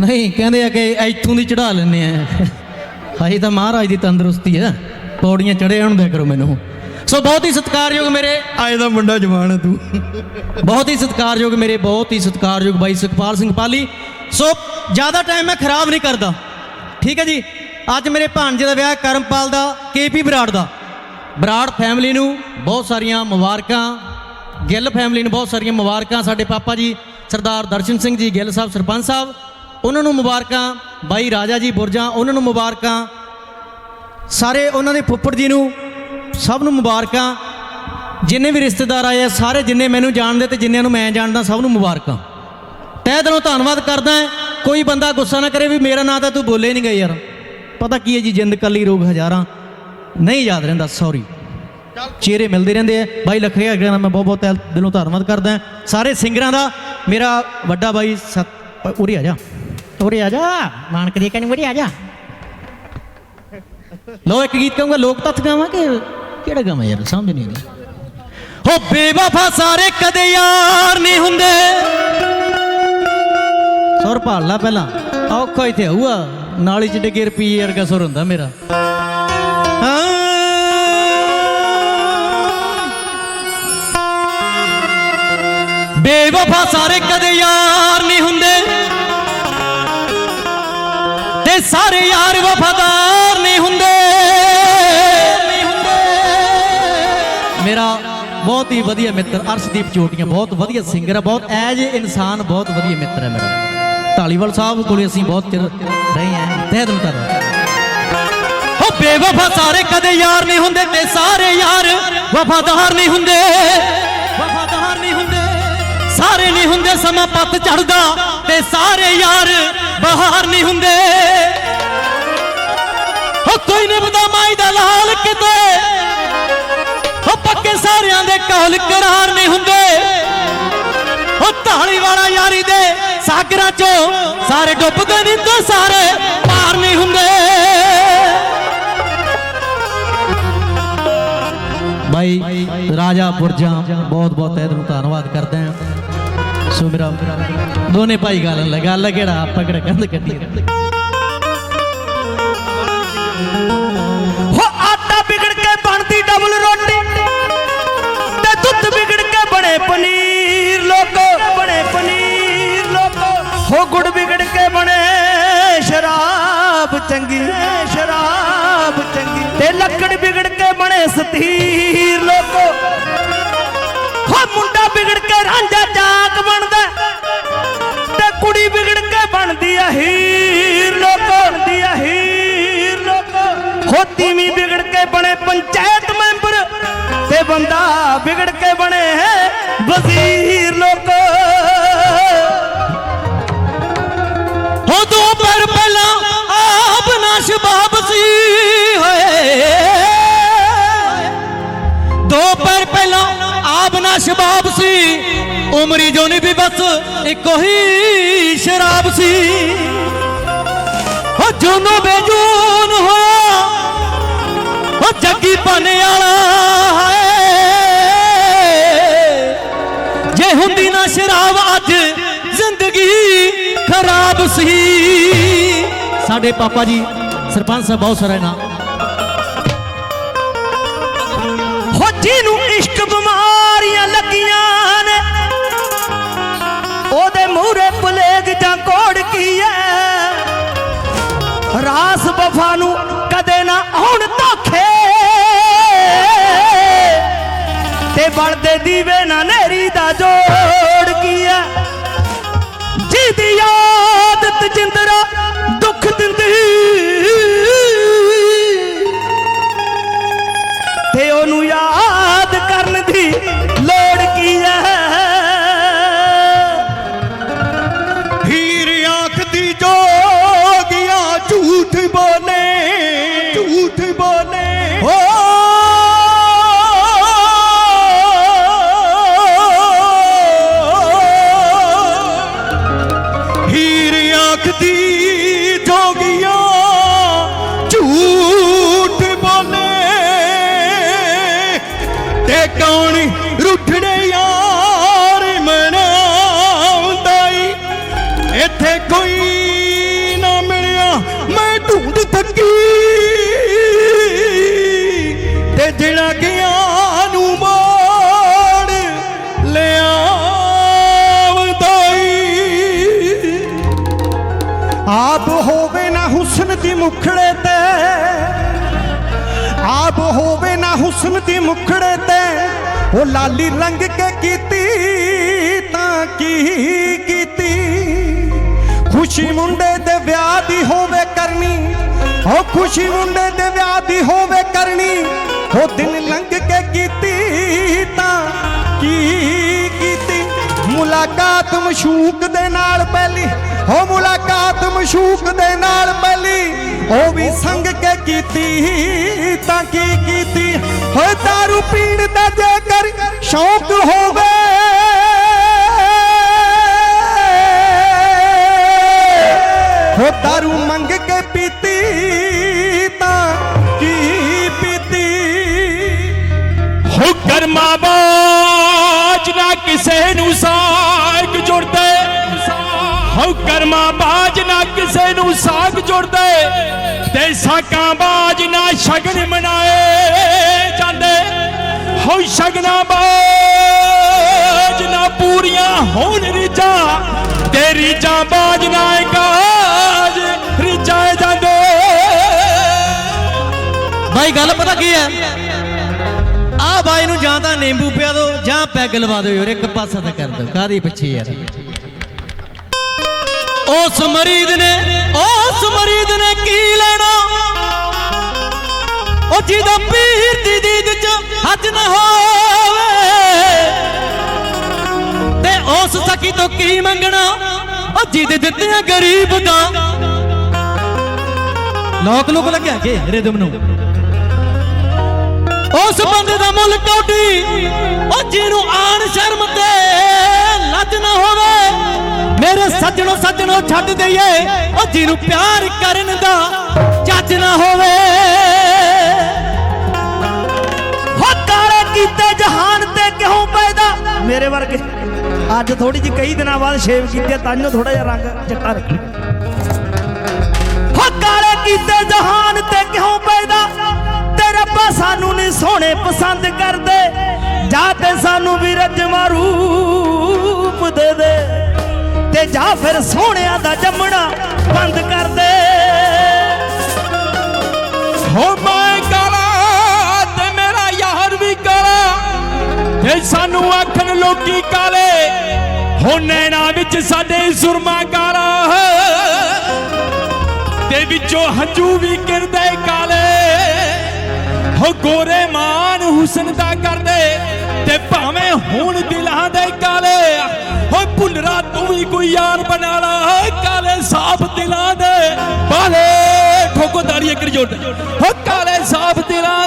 ਨਹੀਂ ਕਹਿੰਦੇ ਆ ਕਿ ਇੱਥੋਂ ਦੀ ਚੜਾ ਲੈਨੇ ਆ। ਹਾਈ ਤਾਂ ਮਹਾਰਾਜ ਦੀ ਤੰਦਰੁਸਤੀ ਆ। ਪੌੜੀਆਂ ਚੜੇ ਆਉਣ ਦਿਆ ਕਰੋ ਮੈਨੂੰ। ਸੋ ਬਹੁਤ ਹੀ ਸਤਿਕਾਰਯੋਗ ਮੇਰੇ ਅੱਜ ਦਾ ਮੁੰਡਾ ਜਵਾਨ ਹੈ ਤੂੰ। ਬਹੁਤ ਹੀ ਸਤਿਕਾਰਯੋਗ ਮੇਰੇ ਬਹੁਤ ਹੀ ਸਤਿਕਾਰਯੋਗ ਬਾਈ ਸੁਖਪਾਲ ਸਿੰਘ ਪਾਲੀ। ਸੋ ਜ਼ਿਆਦਾ ਟਾਈਮ ਮੈਂ ਖਰਾਬ ਨਹੀਂ ਕਰਦਾ। ਠੀਕ ਹੈ ਜੀ? ਅੱਜ ਮੇਰੇ ਭਾਣਜੇ ਦਾ ਵਿਆਹ ਕਰਮਪਾਲ ਦਾ ਕੇਪੀ ਬਰਾੜ ਦਾ। ਬਰਾੜ ਫੈਮਿਲੀ ਨੂੰ ਬਹੁਤ ਸਾਰੀਆਂ ਮੁਬਾਰਕਾਂ। ਗਿੱਲ ਫੈਮਿਲੀ ਨੂੰ ਬਹੁਤ ਸਾਰੀਆਂ ਮੁਬਾਰਕਾਂ ਸਾਡੇ ਪਾਪਾ ਜੀ ਸਰਦਾਰ ਦਰਸ਼ਨ ਸਿੰਘ ਜੀ ਗਿੱਲ ਸਾਹਿਬ ਸਰਪੰਚ ਸਾਹਿਬ। ਉਹਨਾਂ ਨੂੰ ਮੁਬਾਰਕਾਂ। ਬਾਈ ਰਾਜਾ ਜੀ ਬੁਰਜਾਂ, ਉਹਨਾਂ ਨੂੰ ਮੁਬਾਰਕਾਂ। ਸਾਰੇ ਉਹਨਾਂ ਦੇ ਫੁੱਫੜ ਜੀ ਨੂੰ ਸਭ ਨੂੰ ਮੁਬਾਰਕਾਂ। ਜਿੰਨੇ ਵੀ ਰਿਸ਼ਤੇਦਾਰ ਆਏ ਆ, ਸਾਰੇ ਜਿੰਨੇ ਮੈਨੂੰ ਜਾਣਦੇ ਤੇ ਜਿੰਨਿਆਂ ਨੂੰ ਮੈਂ ਜਾਣਦਾ, ਸਭ ਨੂੰ ਮੁਬਾਰਕਾਂ। ਤਹਿ ਦਿਲੋਂ ਧੰਨਵਾਦ ਕਰਦਾ ਕੋਈ ਬੰਦਾ ਗੁੱਸਾ ਨਾ ਕਰੇ ਵੀ ਮੇਰਾ ਨਾਂ ਤਾਂ ਤੂੰ ਬੋਲੇ ਨਹੀਂ ਗਈ ਯਾਰ। ਪਤਾ ਕੀ ਹੈ ਜੀ, ਜਿੰਦ ਕੱਲੀ ਰੋਗ ਹਜ਼ਾਰਾਂ। ਨਹੀਂ ਯਾਦ ਰਹਿੰਦਾ ਸੌਰੀ ਚਿਹਰੇ ਮਿਲਦੇ ਰਹਿੰਦੇ ਆ। ਬਾਈ ਲਖਰਿਆ ਗਿਆ ਮੈਂ ਬਹੁਤ ਬਹੁਤ ਦਿਲੋਂ ਧੰਨਵਾਦ ਕਰਦਾ ਸਾਰੇ ਸਿੰਗਰਾਂ ਦਾ ਮੇਰਾ ਵੱਡਾ ਬਾਈ ਸਤ ਉਰੇ ਆ ਜਾ। ਉਰੇ ਆ ਜਾ ਮਾਨਕ ਦੇ ਕਹਿੰਦੇ ਉਰੇ ਆ ਜਾ। ਲੋ ਇੱਕ ਗੀਤ ਕਹੂੰਗਾ ਲੋਕ ਤੱਥ ਗਾਵਾਂ ਕਿ ਕਿਹੜਾ ਗਾਵਾਂ ਯਾਰ, ਸਮਝ ਨਹੀਂ ਆਉਂਦੀ। ਹੋ ਬੇਵਫਾ ਸਾਰੇ ਕਦੇ ਯਾਰ ਨਹੀਂ ਹੁੰਦੇ। ਸੁਰ ਭਾਲ ਲਾ ਪਹਿਲਾਂ, ਔਖਾ ਇੱਥੇ ਆਊਗਾ, ਨਾਲੀ ਚ ਡਿੱਗੇ ਰੁਪਈਏ ਵਰਗਾ ਸੁਰ ਹੁੰਦਾ ਮੇਰਾ। ਹਾਂ। ਬੇਵਫਾ ਸਾਰੇ ਕਦੇ ਯਾਰ ਨਹੀਂ ਹੁੰਦੇ। ਤੇ ਸਾਰੇ ਯਾਰ ਵਫਾਦਾਰ ਨਹੀਂ ਹੁੰਦੇ। ਮੇਰਾ ਬਹੁਤ ਹੀ ਵਧੀਆ ਮਿੱਤਰ ਅਰਸ਼ਦੀਪ ਚੋਟੀਆਂ, ਬਹੁਤ ਵਧੀਆ ਸਿੰਗਰ ਹੈ ਬਹੁਤ ਐਜ ਇਨਸਾਨ, ਬਹੁਤ ਵਧੀਆ ਮਿੱਤਰ ਹੈ ਮੇਰਾ। ਢਾਲੀਵਾਲ ਸਾਹਿਬ ਕੋਲੇ ਅਸੀਂ ਬਹੁਤ ਚਿਰ ਰਹੇ ਹਾਂ। ਤਹਿ ਦਿਲ ਧੰਨਵਾਦ। ਹੋ ਬੇਵਫਾ ਸਾਰੇ ਕਦੇ ਯਾਰ ਨਹੀਂ ਹੁੰਦੇ ਤੇ ਸਾਰੇ ਯਾਰ ਵਫਾਦਾਰ ਨਹੀਂ ਹੁੰਦੇ। ਸਾਰੇ ਨਹੀਂ ਹੁੰਦੇ, ਸਮਾਂ ਪੱਤ ਚੜਦਾ ਤੇ ਸਾਰੇ ਯਾਰ ਬਹਾਰ ਨਹੀਂ ਹੁੰਦੇ। ਹੋ ਕੋਈ ਨਹੀਂ ਪਤਾ ਮਾਈ ਦਾ ਲਾਲ ਕਿਤੇ ਹੋ ਪੱਕੇ ਸਾਰਿਆਂ ਦੇ ਕਹਲ ਕਰਾਰ ਨਹੀਂ ਹੁੰਦੇ। ਹੋ ਢਾਲੀ ਵਾਲਾ ਯਾਰੀ ਦੇ ਸਾਗਰਾਂ ਚੋਂ ਸਾਰੇ ਡੁੱਬਦੇ ਨਹੀਂ ਤੇ ਸਾਰੇ ਪਾਰ ਨਹੀਂ ਹੁੰਦੇ। ਬਾਈ ਰਾਜਾ ਪੁਰਜਾ ਬਹੁਤ ਬਹੁਤ ਤਹਿ ਦਿਲੋਂ ਧੰਨਵਾਦ ਕਰਦੇ ਹਾਂ ਸੋ ਮੇਰਾ ਦੋਨੇ ਭਾਈ ਗੱਲ ਲੈ ਗੱਲ ਕਿਹੜਾ ਆਪਾਂ ਕਿਹੜਾ ਕੰਧ ਕੱਢੀ ਹੋ ਆਟਾ ਵਿਗੜ ਕੇ ਬਣਦੀ ਡਬਲ ਰੋਟੀ ਤੇ ਦੁੱਧ ਵਿਗੜ ਕੇ ਬਣੇ ਪਨੀਰ ਲੋਕੋ ਬਣੇ ਪਨੀਰ ਲੋਕੋ ਹੋ ਗੁੜ ਵਿਗੜ ਕੇ ਬਣੇ ਸ਼ਰਾਬ ਚੰਗੀ ਸ਼ਰਾਬ ਚੰਗੀ ਤੇ ਲੱਕੜ ਵਿਗੜ ਕੇ ਬਣੇ ਸਤੀਰ ਲੋਕੋ ਨਹੀਂ ਵੀ ਬਸ ਇੱਕੋ ਹੀ ਸ਼ਰਾਬ ਸੀ। ਹੋ ਜੂਨੋ ਬੇਜੂਨ ਹੋਇਆ ਹੋ ਜੱਗੀ ਪਾਣੇ ਵਾਲਾ ਜੇ ਹੁੰਦੀ ਨਾ ਸ਼ਰਾਬ, ਅੱਜ ਜ਼ਿੰਦਗੀ ਖਰਾਬ ਸੀ। ਸਾਡੇ ਪਾਪਾ ਜੀ, ਸਰਪੰਚ ਸਾਹਿਬ ਬਹੁਤ ਸਾਰੇ ਨਾ ਹੋ ਜਿਹਨੂੰ ਇਸ਼ਕ ਬਿਮਾਰੀਆਂ ਲੱਗੀਆਂ ਰਾਸ ਨੂੰ ਕਦੇ ਨਾ ਹੁਣ ਧੋਖੇ। ਤੇ ਬਲਦੇ ਦੀਵੇ ਨਾ ਨੇਰੀ ਮੁਖੜੇ ਤੇ। ਆਪ ਹੋਵੇ ਨਾ ਹੁਸਨ ਦੀ ਮੁਖੜੇ ਤੇ। ਉਹ ਲਾਲੀ ਰੰਗ ਕੇ ਕੀਤੀ, ਤਾਂ ਕੀ ਕੀਤੀ? ਖੁਸ਼ੀ ਮੁੰਡੇ ਦੇ ਵਿਆਹ ਦੀ ਹੋਵੇ ਕਰਨੀ। ਉਹ ਖੁਸ਼ੀ ਮੁੰਡੇ ਦੇ ਵਿਆਹ ਦੀ ਹੋਵੇ ਕਰਨੀ। ਉਹ ਦਿਨ ਲੰਘ ਕੇ ਕੀਤੀ, ਤਾਂ ਕੀ ਕੀਤੀ? ਮੁਲਾਕਾਤ ਮਸ਼ੂਕ ਨਾਲ ਪਹਿਲੀ ਹੋ ਮੁਲਾਕਾਤ ਮਸ਼ੂਕ ਦੇ ਨਾਲ ਪਹਿਲੀ ਉਹ ਵੀ ਸੰਗ ਕੇ ਕੀਤੀ ਤਾਂ ਕੀ ਕੀਤੀ ਹੋਏ दारू ਪੀਣ ਦਾ ਜੇਕਰ ਸ਼ੌਕ ਹੋਵੇ ਹੋ दारू ਮੰਗ ਕੇ ਪੀਤੀ ਤਾਂ ਕੀ ਪੀਤੀ ਹੋ ਕਰਮਾ ਬਾਜ ਨਾ ਕਿਸੇ ਨੂੰ ਸਾਗ ਜੁੜਦੇ ਹੋ ਕਰਮਾ ਬਾਜ ਨਾ ਕਿਸੇ ਨੂੰ ਸਾਗ ਜੁੜਦੇ, ਤੇ ਸਾਕਾਂ ਬਾਜ ਨਾ ਸ਼ਗਨ ਮਨਾਏ ਜਾਂਦੇ। ਹੋ ਸ਼ਗਨਾ ਬਾਜ ਨਾ ਪੂਰੀਆਂ ਹੋਣ ਰਿਜਾ ਤੇ ਰੀਜਾਂ ਬਾਜ ਨਾ ਕਾਜ ਰਿਜਾਏ ਜਾਂਦੇ। ਬਾਈ, ਗੱਲ ਪਤਾ ਕੀ ਹੈ? ਆ ਬਾਈ ਨੂੰ ਜਾਂ ਤਾਂ ਨਿੰਬੂ ਪਿਆ ਦੋ ਜਾਂ ਪੈਗ ਲਵਾ ਦਿਓ ਯਾਰ, ਇੱਕ ਪਾਸਾ ਤਾਂ ਕਰ ਦਿਓ ਕਾਦੀ ਪਿੱਛੇ ਯਾਰ? ਉਸ ਮਰੀਦ ਨੇ, ਉਸ ਮਰੀਦ ਨੇ ਕੀ ਲੈਣਾ? ਉਹ ਜਿਹਦਾ ਪੀਰ ਦੀ ਦੀਦ ਚ ਹੱਜ ਨਾ ਹੋਵੇ। ਤੇ ਉਸ ਸਖੀ ਤੋਂ ਕੀ ਮੰਗਣਾ? ਉਹ ਜਿਹਦੇ ਦਿੱਤੇ ਗਰੀਬ ਦਾ। ਲੋਕ ਲੋਕ ਲੱਗਿਆ ਕਿ ਰਿਦਮ ਨੂੰ? ਉਸ ਬੰਦੇ ਦਾ ਮੁੱਲ ਕੌਡੀ ਉਹ ਜਿਹਨੂੰ ਆਣ ਸ਼ਰਮ ਤੇ। ਸੱਜਣੋ ਛੱਡ ਦਈਏ। ਉਹ ਜਿਹਨੂੰ ਪਿਆਰ ਕਰਨ ਦਾ ਚੱਜ ਨਾ ਹੋਵੇ। ਹੋ ਕਾਲੇ ਕੀਤੇ ਜਹਾਨ ਤੇ ਕਿਉਂ ਪੈਦਾ? ਮੇਰੇ ਵਰਗੇ। ਅੱਜ ਥੋੜੀ ਜਿਹੀ ਕਈ ਦਿਨਾਂ ਬਾਅਦ ਸ਼ੇਵ ਕੀਤੇ ਤਾਂਜੋ ਥੋੜਾ ਜਿਹਾ ਰੰਗ ਚਿੱਟਾ ਰੱਖੀ। ਹੋ ਕਾਲੇ ਕੀਤੇ ਜਹਾਨ ਤੇ ਕਿਉਂ ਪੈਦਾ? ਤੇ ਰੱਬਾ ਸਾਨੂੰ ਨਹੀਂ ਸੋਹਣੇ ਪਸੰਦ ਕਰਦੇ। ਜਾ ਤੇ ਸਾਨੂੰ ਵੀ ਰਜਮਾ ਰੂਪ ਦੇ ਦੇ। ਤੇ ਜਾਂ ਫਿਰ ਸੋਹਣਿਆਂ ਦਾ ਜੰਮਣਾ ਬੰਦ ਕਰ ਦੇ। ਹੋ ਮੈਂ ਕਾਲਾ ਤੇ ਮੇਰਾ ਯਾਰ ਵੀ ਕਾਲਾ ਤੇ ਸਾਨੂੰ ਆਖਣ ਲੋਕੀ ਕਾਲੇ, ਹੋ ਨੈਣਾ ਵਿੱਚ ਸਾਡੇ ਸੁਰਮਾ ਕਾਲਾ ਤੇ ਵਿੱਚੋਂ ਹੰਝੂ ਵੀ ਗਿਰਦੇ ਕਾਲੇ। ਹੋ ਗੋਰੇ ਮਾਨ ਹੁਸਨ ਦਾ ਕਰਦੇ, ਤੇ ਭਾਵੇਂ ਹੁਣ ਦਿਲਾਂ ਦੇ ਕਾਲੇ। ਭੁੱਲਰਾ ਤੂੰ ਵੀ ਕੋਈ ਯਾਰ ਬਣਾ ਲਾ ਕਾਲੇ ਸਾਫ਼ ਦਿਲਾਂ ਦੇ ਬਾਲੇ ਠੋਕੋ ਦਾੜੀਏ ਕਰੀ ਜੋੜ। ਹੋ ਕਾਲੇ ਸਾਫ਼ ਦਿਲਾਂ